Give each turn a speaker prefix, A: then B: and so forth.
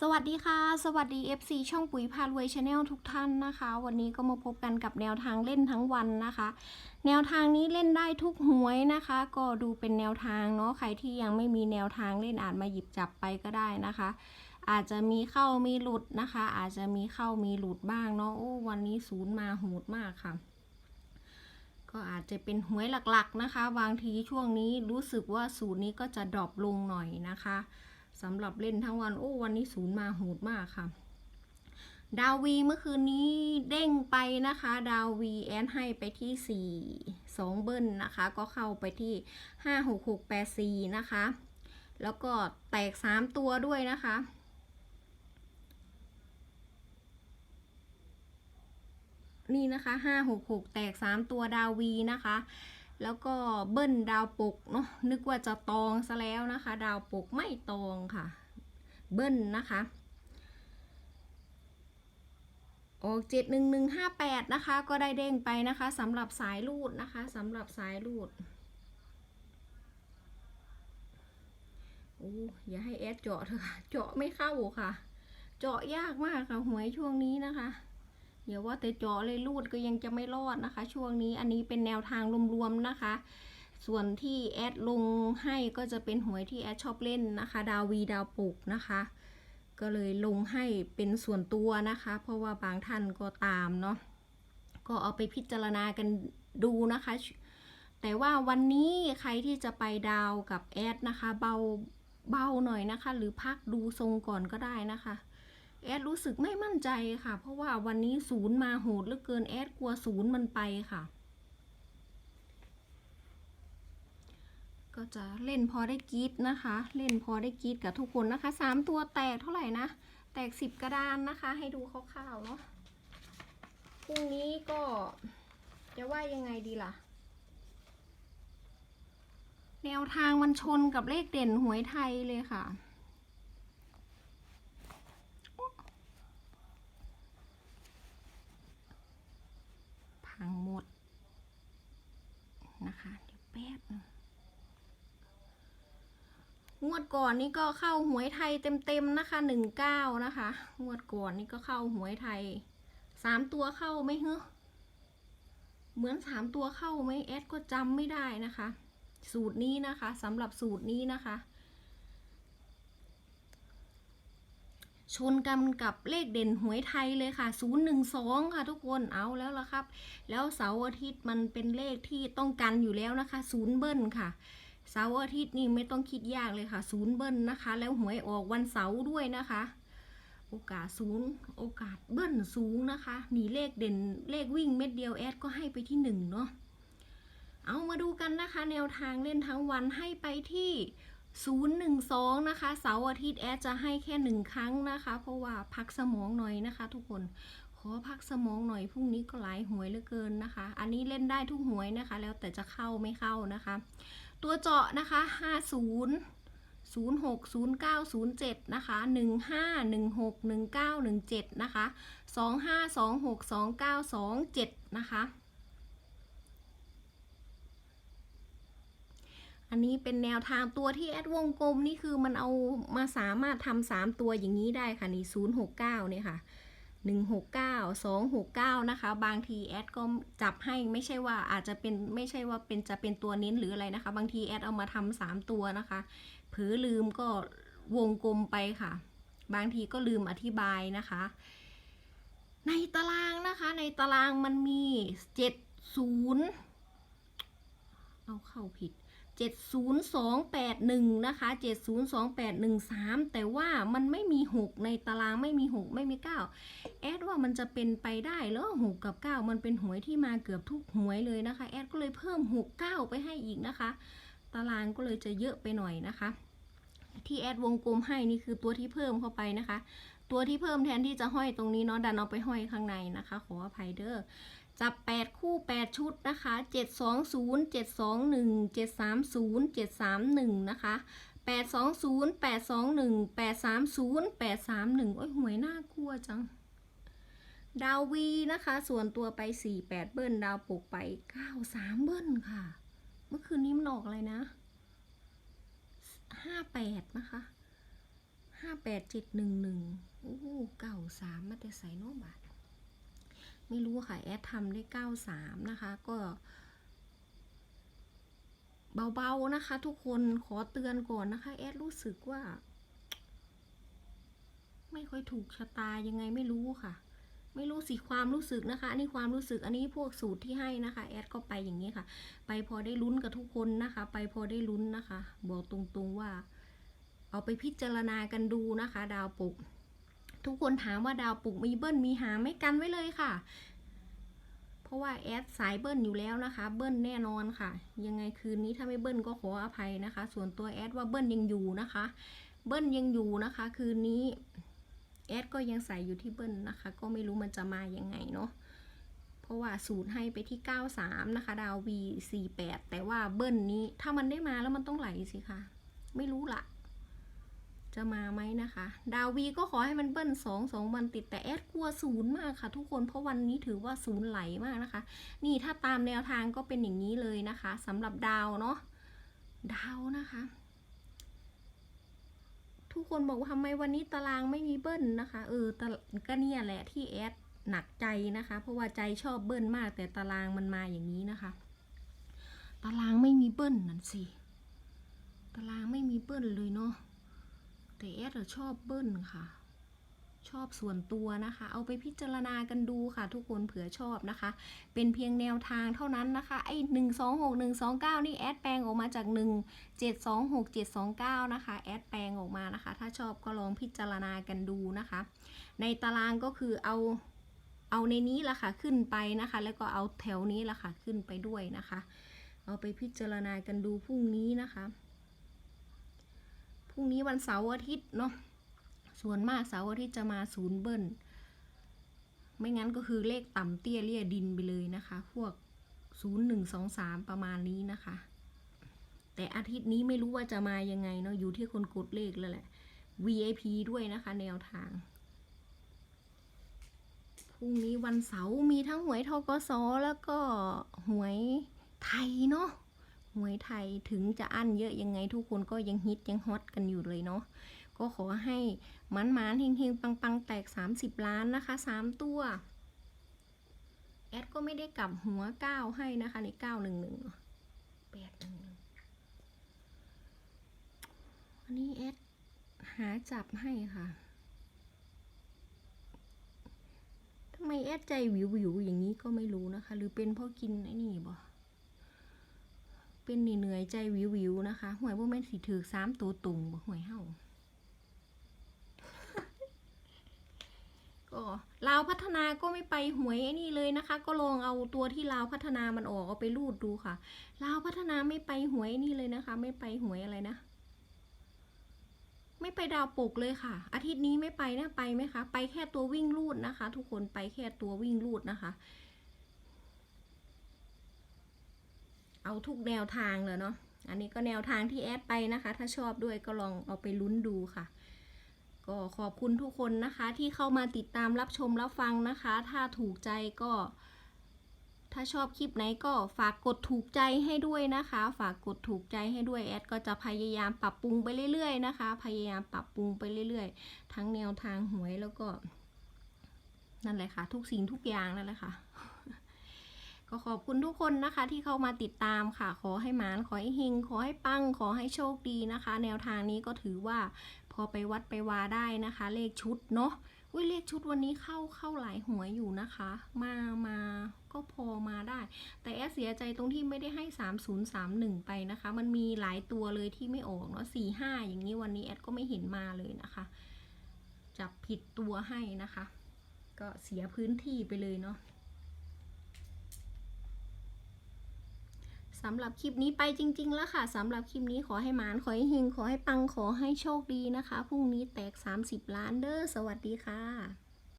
A: สวัสดีค่ะ สวัสดี FC ช่องปุ๋ยพารวยชาแนลทุกท่านนะคะ วันนี้ก็มาพบกันกับแนวทางเล่นทั้งวันนะคะ แนวทางนี้เล่นได้ทุกหวยนะคะ ก็ดูเป็นแนวทางเนาะใครที่ยังไม่มีแนวทางเล่นอาจมาหยิบจับไปก็ได้นะคะ อาจจะมีเข้ามีหลุดนะคะ อาจจะมีเข้ามีหลุดบ้างเนาะโอ้วันนี้ศูนย์มาโหดมากค่ะ ก็อาจจะเป็นหวยหลักๆนะคะ บางทีช่วงนี้รู้สึกว่าศูนย์นี้ก็จะดรอปลงหน่อยนะคะ สำหรับเล่นทั้งวัน โอ้ วันนี้ศูนย์มาโหดมากค่ะ ดาววีเมื่อคืนนี้เด้งไปนะคะ ดาววีแอนให้ไปที่ 4 2 เบิ้ลนะคะ ก็เข้าไปที่ 5 6 6 8 4 นะคะ แล้วก็แตก 3 ตัวด้วยนะคะนี่นะคะห้าหกหกแตกสามตัวดาววีนะคะ แล้วก็เบิ้ลดาวปกเนาะนึกว่าจะตองซะแล้วนะคะ ดาวปกไม่ตองค่ะ เบิ้ลนะคะออกเจ็ดหนึ่งหนึ่งห้าแปดนะคะ ก็ได้เด้งไปนะคะสำหรับสายรูดนะคะสำหรับสายรูดโอ้อย่าให้แอดเจาะเถอะค่ะ เจาะไม่เข้าค่ะ เจาะยากมากค่ะหวยช่วงนี้นะคะ เดี๋ยวว่าแต่เจาะเลยรูดก็ยังจะไม่รอดนะคะ ช่วงนี้อันนี้เป็นแนวทางรวมๆนะคะ ส่วนที่แอดลงให้ก็จะเป็นหวยที่แอดชอบเล่นนะคะ ดาววีดาวปุกนะคะ ก็เลยลงให้เป็นส่วนตัวนะคะ เพราะว่าบางท่านก็ตามเนาะก็เอาไปพิจารณากันดูนะคะ แต่ว่าวันนี้ใครที่จะไปดาวกับแอดนะคะ เบาเบาหน่อยนะคะ หรือพักดูทรงก่อนก็ได้นะคะ แอดรู้สึกไม่มั่นใจค่ะ เพราะว่าวันนี้ศูนย์มาโหดเหลือเกินแอดกลัวศูนย์มันไปค่ะ ก็จะเล่นพอได้กีดนะคะ เล่นพอได้กีดกับทุกคนนะคะสามตัวแตกเท่าไหร่นะ แตกสิบกระดานนะคะ ให้ดูคร่าวๆเนาะพรุ่งนี้ก็จะว่ายังไงดีล่ะ แนวทางมันชนกับเลขเด่นหวยไทยเลยค่ะ พังหมดนะคะ เดี๋ยวแป๊บนึงงวดก่อนนี่ก็เข้าหวยไทยเต็มๆนะคะหนึ่งเก้านะคะ งวดก่อนนี่ก็เข้าหวยไทยสามตัวเข้าไหมเฮ้เหมือนสามตัวเข้าไหมแอดก็จำไม่ได้นะคะ สูตรนี้นะคะสำหรับสูตรนี้นะคะ ชนกันกับเลขเด่นหวยไทยเลยค่ะ 012 ค่ะทุกคน เอาแล้วละครับ แล้วเสาร์อาทิตย์มันเป็นเลขที่ต้องกันอยู่แล้วนะคะ ศูนย์เบิ้ลค่ะ เสาร์อาทิตย์นี่ไม่ต้องคิดยากเลยค่ะ ศูนย์เบิ้ลนะคะ แล้วหวยออกวันเสาร์ด้วยนะคะ โอกาสศูนย์โอกาสเบิ้ลสูงนะคะ หนีเลขเด่นเลขวิ่งเม็ดเดียวแอดก็ให้ไปที่หนึ่งเนาะ เอามาดูกันนะคะ แนวทางเล่นทั้งวันให้ไปที่ 012 นะคะ เสาร์อาทิตย์แอดจะให้แค่หนึ่งครั้งนะคะ เพราะว่าพักสมองหน่อยนะคะ ทุกคนขอพักสมองหน่อยพรุ่งนี้ก็หลายหวยเหลือเกินนะคะ อันนี้เล่นได้ทุกหวยนะคะ แล้วแต่จะเข้าไม่เข้านะคะ ตัวเจาะนะคะ 50 06 09 07 นะคะ 15 16 19 17 นะคะ 25 26 29 27 นะคะ อันนี้เป็นแนวทางตัวที่แอดวงกลมนี่คือมันเอามาสามารถทำสามตัวอย่างนี้ได้ค่ะนี่ศูนย์หกเก้าเนี่ยค่ะหนึ่งหกเก้าสองหกเก้านะคะ บางทีแอดก็จับให้ไม่ใช่ว่าอาจจะเป็นไม่ใช่ว่าเป็นจะเป็นตัวเน้นหรืออะไรนะคะ บางทีแอดเอามาทำสามตัวนะคะเผลอลืมก็วงกลมไปค่ะ บางทีก็ลืมอธิบายนะคะ ในตารางนะคะ ในตารางมันมีเจ็ดศูนย์เอาเข้าผิด 70281 นะคะ 70281แต่ว่ามันไม่มี 6 ในตารางไม่มี 6 ไม่มี 9 แอดว่ามันจะเป็นไปได้แล้ว6กับ 9 มันเป็นหวยที่มาเกือบทุกหวยเลยนะคะ แอดก็เลยเพิ่ม 6 9 ไปให้อีกนะคะ ตารางก็เลยจะเยอะไปหน่อยนะคะ ที่แอดวงกลมให้นี่คือตัวที่เพิ่มเข้าไปนะคะ ตัวที่เพิ่มแทนที่จะห้อยตรงนี้เนาะดันเอาไปห้อยข้างในนะคะ ขออภัยเด้อ จับ 8 คู่ 8 ชุดนะคะ 720 721 730 731 นะคะ 820 821 830 831 โอ้ยหวยน่ากลัวจัง ดาววีนะคะ ส่วนตัวไป 48 เบิ้ล ดาวปกไป 93 เบิ้ลค่ะ เมื่อคืนนี้มันออกอะไรนะ 58 นะคะห้าแปดเจ็ดหนึ่งหนึ่งโอ้เก้าสามมาแต่ใส่โนบาท ไม่รู้ค่ะ แอดทำได้เก้าสามนะคะ ก็เบาๆนะคะ ทุกคนขอเตือนก่อนนะคะ แอดรู้สึกว่า ไม่ค่อยถูกชะตายังไงไม่รู้ค่ะ ไม่รู้สิความรู้สึกนะคะ อันนี้ความรู้สึกอันนี้พวกสูตรที่ให้นะคะ แอดก็ไปอย่างนี้ค่ะ ไปพอได้ลุ้นกับทุกคนนะคะ ไปพอได้ลุ้นนะคะ บอกตรงๆว่า เอาไปพิจารณากันดูนะคะ ดาวปุก ทุกคนถามว่าดาวปุกมีเบิ้ลมีหางไม่กันไว้เลยค่ะ เพราะว่าแอดสายเบิ้ลอยู่แล้วนะคะ เบิ้ลแน่นอนค่ะ ยังไงคืนนี้ถ้าไม่เบิ้ลก็ขออภัยนะคะ ส่วนตัวแอดว่าเบิ้ลยังอยู่นะคะ เบิ้ลยังอยู่นะคะ คืนนี้แอดก็ยังใส่อยู่ที่เบิ้ลนะคะ ก็ไม่รู้มันจะมายังไงเนาะเพราะว่าสูตรให้ไปที่ 93 นะคะ ดาว V 48 แต่ว่าเบิ้ลนี้ถ้ามันได้มาแล้วมันต้องไหลสิคะไม่รู้ละ จะมาไหมนะคะ ดาววีก็ขอให้มันเบิ้ลสองสองวันติดแต่แอดกลัวศูนย์มากค่ะ ทุกคนเพราะวันนี้ถือว่าศูนย์ไหลมากนะคะ นี่ถ้าตามแนวทางก็เป็นอย่างนี้เลยนะคะสำหรับดาวเนาะดาวนะคะ ทุกคนบอกว่าทำไมวันนี้ตารางไม่มีเบิ้ลนะคะ เออตะก็เนี่ยแหละที่แอดหนักใจนะคะ เพราะว่าใจชอบเบิ้ลมาก แต่ตารางมันมาอย่างนี้นะคะ ตารางไม่มีเบิ้ลนั่นสิตารางไม่มีเบิ้ลเลยเนาะ แต่แอดชอบเบิ้ลค่ะ ชอบส่วนตัวนะคะ เอาไปพิจารณากันดูค่ะ ทุกคนเผื่อชอบนะคะ เป็นเพียงแนวทางเท่านั้นนะคะไอ้หนึ่งสองหกหนึ่งสองเก้านี่แอดแปลงออกมาจากหนึ่งเจ็ดสองหกเจ็ดสองเก้านะคะแอดแปลงออกมานะคะ ถ้าชอบก็ลองพิจารณากันดูนะคะ ในตารางก็คือเอาเอาในนี้ละค่ะขึ้นไปนะคะ แล้วก็เอาแถวนี้ละค่ะขึ้นไปด้วยนะคะ เอาไปพิจารณากันดูพรุ่งนี้นะคะ พรุ่งนี้วันเสาร์อาทิตย์เนาะส่วนมากเสาร์อาทิตย์จะมาศูนย์เบิ้ลไม่งั้นก็คือเลขต่ำเตี้ยเลี่ยดินไปเลยนะคะ พวกศูนย์หนึ่งสองสามประมาณนี้นะคะ แต่อาทิตย์นี้ไม่รู้ว่าจะมายังไงเนาะอยู่ที่คนกดเลขแล้วแหละ VIP ด้วยนะคะ แนวทางพรุ่งนี้วันเสาร์มีทั้งหวยทกสแล้วก็หวยไทยเนาะ หวยไทยถึงจะอั้นเยอะยังไงทุกคนก็ยังฮิตยังฮอตกันอยู่เลยเนาะก็ขอให้มันมานๆเฮงๆ ปังๆ แตก 30 ล้านนะคะ 3 ตัว แอดก็ไม่ได้กลับหัว 9 ให้นะคะ ใน 911แปดหนึ่งอันนี้แอดหาจับให้ค่ะทำไมแอดใจวิววิวๆอย่างนี้ก็ไม่รู้นะคะ หรือเป็นเพราะกินไอ้นี่บ่ เป็นนี่เหนื่อยใจวิววิวๆนะคะหวยพวกแม่นสีถือสามตัวตุงบ่หวยเฮาก็ลาวพัฒนาก็ไม่ไปหวยนี่เลยนะคะ ก็ลองเอาตัวที่ลาวพัฒนามันออกเอาไปรูดดูค่ะลาวพัฒนาไม่ไปหวยนี่เลยนะคะ ไม่ไปหวยอะไรนะ ไม่ไปดาวปกเลยค่ะ อาทิตย์นี้ไม่ไปนะไปไหมคะ ไปแค่ตัววิ่งรูดนะคะ ทุกคนไปแค่ตัววิ่งรูดนะคะ เอาทุกแนวทางเลยเนาะอันนี้ก็แนวทางที่แอดไปนะคะ ถ้าชอบด้วยก็ลองเอาไปลุ้นดูค่ะ ก็ขอบคุณทุกคนนะคะ ที่เข้ามาติดตามรับชมรับฟังนะคะ ถ้าถูกใจก็ ถ้าชอบคลิปไหนก็ฝากกดถูกใจให้ด้วยนะคะ ฝากกดถูกใจให้ด้วยแอดก็จะพยายามปรับปรุงไปเรื่อยๆนะคะ พยายามปรับปรุงไปเรื่อยๆ ทั้งแนวทางหวยแล้วก็ นั่นแหละค่ะ ทุกสิ่งทุกอย่างนั่นแหละค่ะ ก็ขอบคุณทุกคนนะคะที่เข้ามาติดตามค่ะ ขอให้หมานขอให้เฮงขอให้ปัง ขอให้โชคดีนะคะ แนวทางนี้ก็ถือว่าพอไปวัดไปวาได้นะคะ เลขชุดเนาะอุ้ยเลขชุดวันนี้เข้าเข้าหลายหัวยอยู่นะคะ มามาก็พอมาได้ แต่แอดเสียใจตรงที่ไม่ได้ให้ 3031 ไปนะคะ มันมีหลายตัวเลยที่ไม่ออกเนาะ4 5 อย่างนี้วันนี้แอดก็ไม่เห็นมาเลยนะคะ จับผิดตัวให้นะคะ ก็เสียพื้นที่ไปเลยเนาะ สำหรับคลิปนี้ไปจริง ๆ แล้วค่ะสำหรับคลิปนี้ขอให้หมานขอให้เฮงขอให้ปังขอให้โชคดีนะคะพรุ่งนี้แตก 30 ล้านเด้อสวัสดีค่ะ